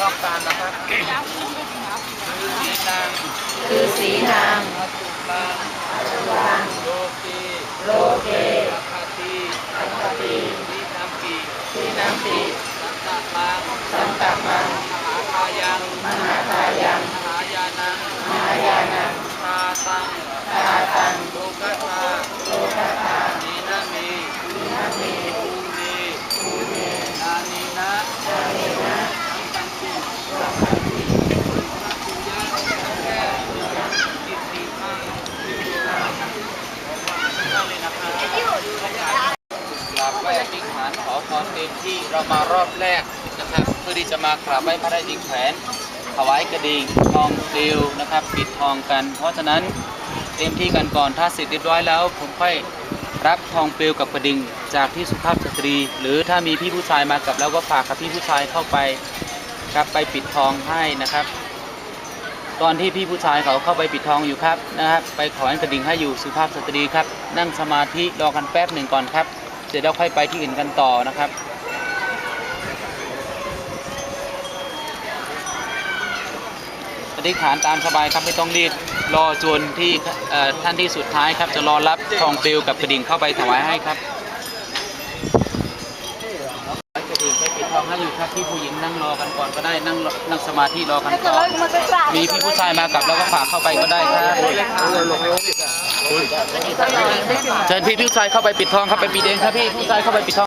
ต้องการนะครับคือสีนางคือสีนางอสุรังโลกีโลเกสัพพติสัมปตินินัมปีสีน้ำติสัตตะมังสัมตะมังมหาทายังมหาทายังมหายานังมหายานังทาตังตาตัง โลกัสสา โลกาตา นีนามี สีนามี ภูมี ภูเม นานีนะ จาเนนะ สัมปันติ สัมปติ ปุญญาสังแก่กิตติมังได้เลยนะครับกรา บไหว้อธิษฐานขอพรเต็มที่เรามารอบแรกนะครับ เพื่อที่จะมากราบไหว้พระราชินีแขวนถวายกระดิ่งทองติวนะครับ ปิดทองกัน เพราะฉะนั้นเต็มที่กันก่อนถ้าเสร็จเรียบร้อยแล้ว ผมค่อยรับทองเปลวกับกระดิ่งจากที่สุภาพสตรี หรือถ้ามีพี่ผู้ชายมากับแล้วก็ฝากกับพี่ผู้ชายเข้าไปครับไปปิดทองให้นะครับ ตอนที่พี่ผู้ชายเขาเข้าไปปิดทองอยู่ครับนะครับ ไปขอให้กระดิ่งให้อยู่สุภาพสตรีครับ นั่งสมาธิรอกันแป๊บหนึ่งก่อนครับ เสร็จแล้วค่อยไปที่อื่นกันต่อนะครับ อธิษฐานตามสบายครับไม่ต้องรีบรอจนที่เอ่อท่านที่สุดท้ายครับ จะรอรับทองปลิวกับกระดิ่งเข้าไปถวายให้ครับกระดิ่งไปปิดทองให้อยู่ครับพี่ผู้หญิงนั่งรอกันก่อนก็ได้นั่งรอนั่งสมาธิรอกันก่อนมีพี่ผู้ชายมากับแล้วก็ฝากเข้าไปก็ได้ครับ เชิญพี่ผู้ชายเข้าไปปิดทองครับไปปิดเองครับพี่ผู้ชายเข้าไปปิดทอง